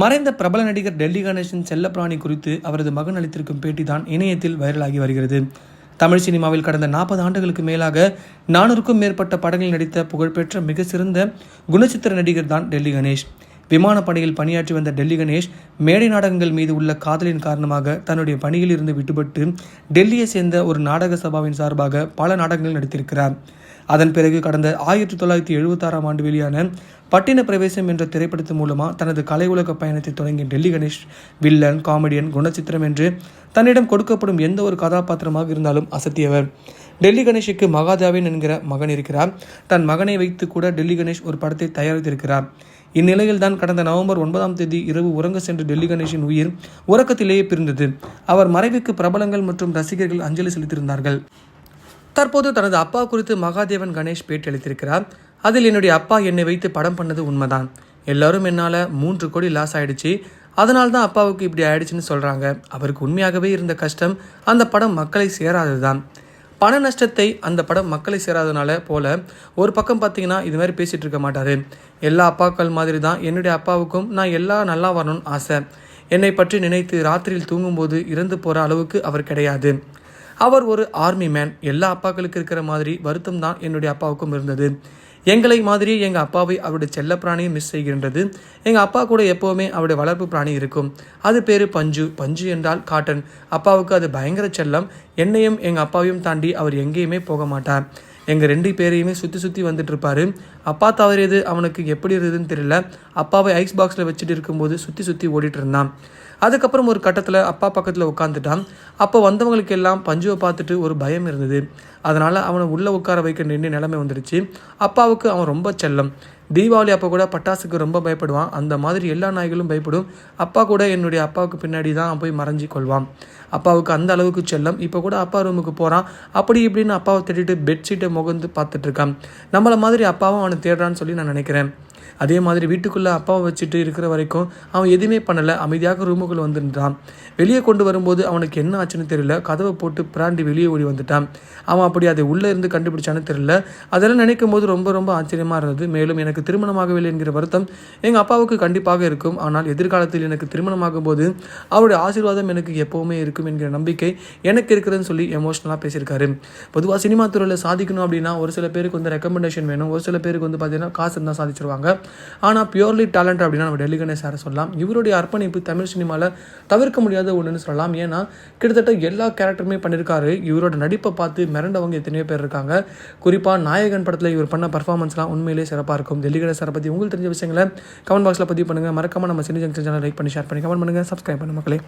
மறைந்த பிரபல நடிகர் டெல்லி கணேசன் செல்லப்பிராணி குறித்து அவரது மகன் அளித்திருக்கும் பேட்டி தான் இணையத்தில் வைரலாகி வருகிறது. தமிழ் சினிமாவில் கடந்த நாற்பது ஆண்டுகளுக்கு மேலாக நானூறுக்கும் மேற்பட்ட படங்களில் நடித்த புகழ்பெற்ற மிக சிறந்த குணச்சித்திர நடிகர் தான் டெல்லி கணேஷ். விமானப்படையில் பணியாற்றி வந்த டெல்லி கணேஷ் மேடை நாடகங்கள் மீது உள்ள காதலின் காரணமாக தன்னுடைய பணியில் இருந்து விடுபட்டு டெல்லியை சேர்ந்த ஒரு நாடக சபாவின் சார்பாக பல நாடகங்கள் நடித்திருக்கிறார். அதன் பிறகு கடந்த ஆயிரத்தி தொள்ளாயிரத்தி எழுபத்தாறாம் ஆண்டு வெளியான பட்டின பிரவேசம் என்ற திரைப்படத்தின் மூலமாக தனது கலை உலக பயணத்தை தொடங்கிய டெல்லி கணேஷ் வில்லன் காமெடியன் குணச்சித்திரம் என்று தன்னிடம் கொடுக்கப்படும் எந்த ஒரு கதாபாத்திரமாக இருந்தாலும் அசத்தியவர். டெல்லி கணேஷுக்கு மகாதேவன் என்கிற மகன் இருக்கிறார். தன் மகனை வைத்து கூட டெல்லி கணேஷ் ஒரு படத்தை தயாரித்திருக்கிறார். இந்நிலையில் தான் கடந்த நவம்பர் ஒன்பதாம் தேதி இரவு உறங்க சென்ற டெல்லி கணேஷின் உயிர் உறக்கத்திலேயே பிரிந்தது. அவர் மறைவுக்கு பிரபலங்கள் மற்றும் ரசிகர்கள் அஞ்சலி செலுத்தியிருந்தார்கள். தற்போது தனது அப்பா குறித்து மகாதேவன் கணேஷ் பேட்டி அளித்திருக்கிறார். அதில் என்னுடைய அப்பா என்னை வைத்து படம் பண்ணது உண்மைதான். எல்லாரும் என்னால் மூன்று கோடி லாஸ் ஆயிடுச்சு. அதனால தான் அப்பாவுக்கு இப்படி ஆயிடுச்சுன்னு சொல்கிறாங்க அவருக்கு உண்மையாகவே இருந்த கஷ்டம் அந்த படம் மக்களை சேராதது தான் பண நஷ்டத்தை அந்த படம் மக்களை சேராதனால போல ஒரு பக்கம் பார்த்தீங்கன்னா இது மாதிரி பேசிகிட்டு இருக்க மாட்டார். எல்லா அப்பாக்கள் மாதிரி தான் என்னுடைய அப்பாவுக்கும் நான் எல்லா நல்லா வரணும்னு ஆசை. என்னை பற்றி நினைத்து ராத்திரியில் தூங்கும்போது இறந்து போகிற அளவுக்கு அவர் கிடையாது. அவர் ஒரு ஆர்மி மேன் எல்லா அப்பாக்களுக்கு இருக்கிற மாதிரி வருத்தம் தான் என்னுடைய அப்பாவுக்கும் இருந்தது. எங்களை மாதிரியே எங்கள் அப்பாவை அவருடைய செல்ல பிராணியும் மிஸ் செய்கின்றது. எங்கள் அப்பா கூட எப்போவுமே அவருடைய வளர்ப்பு பிராணி இருக்கும். அது பேர் பஞ்சு. பஞ்சு என்றால் காட்டன். அப்பாவுக்கு அது பயங்கர செல்லம். என்னையும் எங்கள் அப்பாவையும் தாண்டி அவர் எங்கேயுமே போக மாட்டார். எங்கள் ரெண்டு பேரையுமே சுற்றி சுற்றி வந்துட்டு இருப்பாரு அப்பா தவறியது அவனுக்கு எப்படி இருந்ததுன்னு தெரியல. அப்பாவை ஐஸ் பாக்ஸில் வச்சுட்டு இருக்கும்போது சுற்றி சுற்றி ஓடிட்டு இருந்தான் அதுக்கப்புறம் ஒரு கட்டத்தில் அப்பா பக்கத்தில் உட்காந்துட்டான் அப்போ வந்தவங்களுக்கு எல்லாம் பஞ்சுவை பார்த்துட்டு ஒரு பயம் இருந்தது. அதனால் அவனை உள்ளே உட்கார வைக்க நின்று நிலைமை வந்துடுச்சு. அப்பாவுக்கு அவன் ரொம்ப செல்லம். தீபாவளி அப்போ கூட பட்டாசுக்கு ரொம்ப பயப்படுவான். அந்த மாதிரி எல்லா நாய்களும் பயப்படும். அப்பா கூட என்னுடைய அப்பாவுக்கு பின்னாடி தான் போய் மறைஞ்சி கொள்வான். அப்பாவுக்கு அந்த அளவுக்கு செல்லம். இப்போ கூட அப்பா ரூமுக்கு போகிறான் அப்படி இப்படின்னு அப்பாவை தேடிட்டு பெட்ஷீட்டை முகந்து பார்த்துட்ருக்கான் நம்மளை மாதிரி அப்பாவும் அவனை தேடுறான்னு சொல்லி நான் நினைக்கிறேன். அதே மாதிரி வீட்டுக்குள்ளே அப்பாவை வச்சுட்டு இருக்கிற வரைக்கும் அவன் எதுவுமே பண்ணலை. அமைதியாக ரூமுக்குள்ளே வந்துட்டான். வெளியே கொண்டு வரும்போது அவனுக்கு என்ன ஆச்சுன்னு தெரியல. கதவை போட்டு பிராண்டி வெளியே ஓடி வந்துட்டான். அவன் அப்படி அதை உள்ளே இருந்து கண்டுபிடிச்சான்னு தெரியல. அதெல்லாம் நினைக்கும் போது ரொம்ப ரொம்ப ஆச்சரியமாக இருந்தது. மேலும் எனக்கு திருமணமாகவில்லை என்கிற வருத்தம் எங்கள் அப்பாவுக்கு கண்டிப்பாக இருக்கும். ஆனால் எதிர்காலத்தில் எனக்கு திருமணமாகும் போது அவருடைய ஆசீர்வாதம் எனக்கு எப்போவுமே இருக்கும் என்கிற நம்பிக்கை எனக்கு இருக்கிறதுன்னு சொல்லி எமோஷனலாக பேசியிருக்காரு. பொதுவாக சினிமா துறையில் சாதிக்கணும் அப்படின்னா ஒரு சில பேருக்கு வந்து ரெக்கமெண்டேஷன் வேணும். ஒரு சில பேருக்கு வந்து பார்த்தீங்கன்னா காசு இருந்தால் சாதிச்சிருவாங்க. ஆனால் பியூர்லி டேலண்ட் அப்படின்னா நம்ம டெல்லி கணேஷ் சாரை சொல்லலாம். இவருடைய அர்ப்பணிப்பு தமிழ் சினிமாவில் தவிர்க்க முடியாத ஒன்றுன்னு சொல்லலாம். ஏன்னா கிட்டத்தட்ட எல்லா கேரக்டருமே பண்ணியிருக்காரு இவரோட நடிப்பை பார்த்து மிரண்டவங்க எத்தனையோ பேர் இருக்காங்க. குறிப்பாக நாயகன் படத்தில் இவர் பண்ண பர்ஃபார்மன்ஸ்லாம் உண்மையிலேயே சிறப்பாக இருக்கும். டெல்லி கணேஷ் சாரை பற்றி உங்களுக்கு தெரிஞ்ச விஷயங்களை கமெண்ட் பாக்ஸில் பதிவு பண்ணுங்கள் மறக்காமல் நம்ம சினி ஜங்ஷன் சேனல் லைக் பண்ணி ஷேர் பண்ணி கமெண்ட் பண்ணுங்கள் சப்ஸ்கிரைப் பண்ண மக்களே.